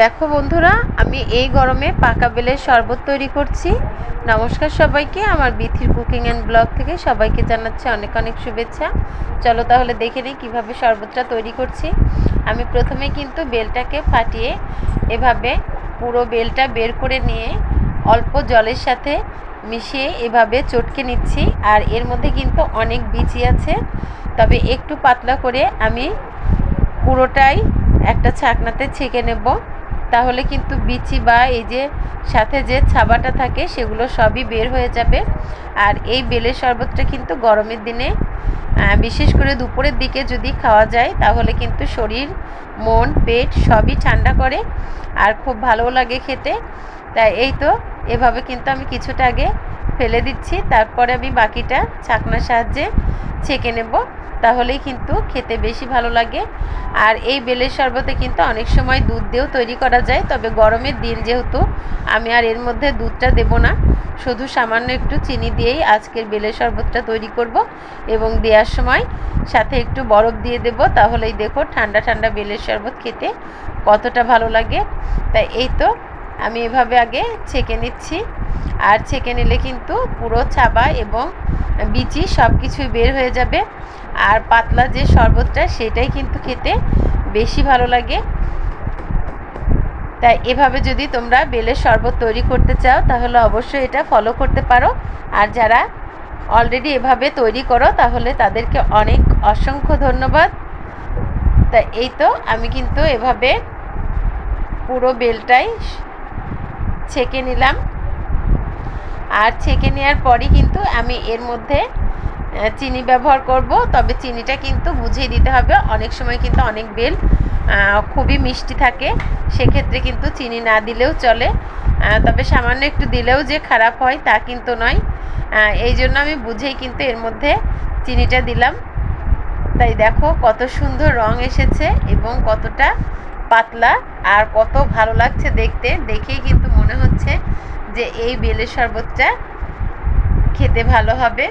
দেখো বন্ধুরা, আমি এই গরমে পাকা বেলের শরবত তৈরি করছি। নমস্কার সবাইকে, আমার বিথির কুকিং অ্যান্ড ব্লগ থেকে সবাইকে জানাচ্ছি অনেক অনেক শুভেচ্ছা। চলো তাহলে দেখে নিই কীভাবে শরবতটা তৈরি করছি। আমি প্রথমে কিন্তু বেলটাকে ফাটিয়ে এভাবে পুরো বেলটা বের করে নিয়ে অল্প জলের সাথে মিশিয়ে এভাবে চটকে নিচ্ছি। আর এর মধ্যে কিন্তু অনেক বিচি আছে। তবে একটু পাতলা করে আমি পুরোটাই একটা ছাকনাতে ছেঁকে নেব। তাহলে কিন্তু বিচি বা এই যে সাথে যে ছাবাটা থাকে, সেগুলো সবই বের হয়ে যাবে। আর এই বেলের শরবতটা কিন্তু গরমের দিনে বিশেষ করে দুপুরের দিকে যদি খাওয়া যায়, তাহলে কিন্তু শরীর, মন, পেট সবই ঠান্ডা করে আর খুব ভালোও লাগে খেতে। তাই এই তো, এভাবে কিন্তু আমি কিছুটা আগে ফেলে দিচ্ছি, তারপরে আমি বাকিটা ছাকনার সাহায্যে ছেঁকে নেব। তাহলেই কিন্তু খেতে বেশি ভালো লাগে। আর এই বেলের শরবতে কিন্তু অনেক সময় দুধ দিয়েও তৈরি করা যায়, তবে গরমের দিন যেহেতু আমি আর এর মধ্যে দুধটা দেব না। শুধু সামান্য একটু চিনি দিয়েই আজকের বেলের শরবতটা তৈরি করব এবং দেওয়ার সময় সাথে একটু বরফ দিয়ে দেব। তাহলেই দেখো ঠান্ডা ঠান্ডা বেলের শরবত খেতে কতটা ভালো লাগে। তাই এই তো, আমি এভাবে আগে ছেঁকে নিচ্ছি। আর ছেঁকে নিলে কিন্তু পুরো ছাবা এবং বিচি সব কিছুই বের হয়ে যাবে। আর পাতলা যে শরবতটা, সেটাই কিন্তু খেতে বেশি ভালো লাগে। তাই এভাবে যদি তোমরা বেলের শরবত তৈরি করতে চাও, তাহলে অবশ্যই এটা ফলো করতে পারো। আর যারা অলরেডি এভাবে তৈরি করো, তাহলে তাদেরকে অনেক অসংখ্য ধন্যবাদ। তা এই তো, আমি কিন্তু এভাবে পুরো বেলটাই ছেঁকে নিলাম। আর ছেঁকে নেওয়ার পরই কিন্তু আমি এর মধ্যে চিনি ব্যবহার করব। তবে চিনিটা কিন্তু বুঝিয়ে দিতে হবে। অনেক সময় কিন্তু অনেক বেল খুবই মিষ্টি থাকে। সেক্ষেত্রে কিন্তু চিনি না দিলেও চলে। তবে সামান্য একটু দিলেও যে খারাপ হয় তা কিন্তু নয়। এই জন্য আমি বুঝেই কিন্তু এর মধ্যে চিনিটা দিলাম। তাই দেখো কত সুন্দর রং এসেছে এবং কতটা পাতলা আর কত ভালো লাগছে দেখতে। দেখেই কিন্তু মনে হচ্ছে যে এই বেলের শরবতটা খেতে ভালো হবে।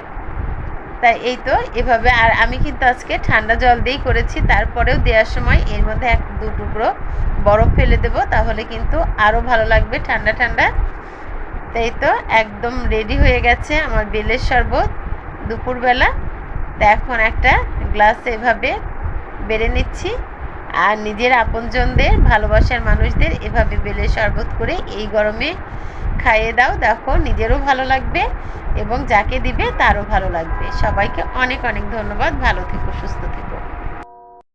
তাই এই তো, এভাবে আর আমি কিন্তু আজকে ঠান্ডা জল দিয়েই করেছি। তারপরেও দেওয়ার সময় এর মধ্যে এক দু টুকরো বরফ ফেলে দেবো, তাহলে কিন্তু আরও ভালো লাগবে ঠান্ডা ঠান্ডা। তাই তো, একদম রেডি হয়ে গেছে আমার বেলের শরবত দুপুরবেলা। তা এখন একটা গ্লাস এভাবে বেড়ে নিচ্ছি। আর নিজের আপনজনদের, ভালোবাসার মানুষদের এভাবে বেলের শরবত করে এই গরমে খাইয়ে দাও, দেখো নিজেরও ভালো লাগবে এবং যাকে দিবে তারও ভালো লাগবে। সবাইকে অনেক অনেক ধন্যবাদ, ভালো থেকো, সুস্থ থেকো।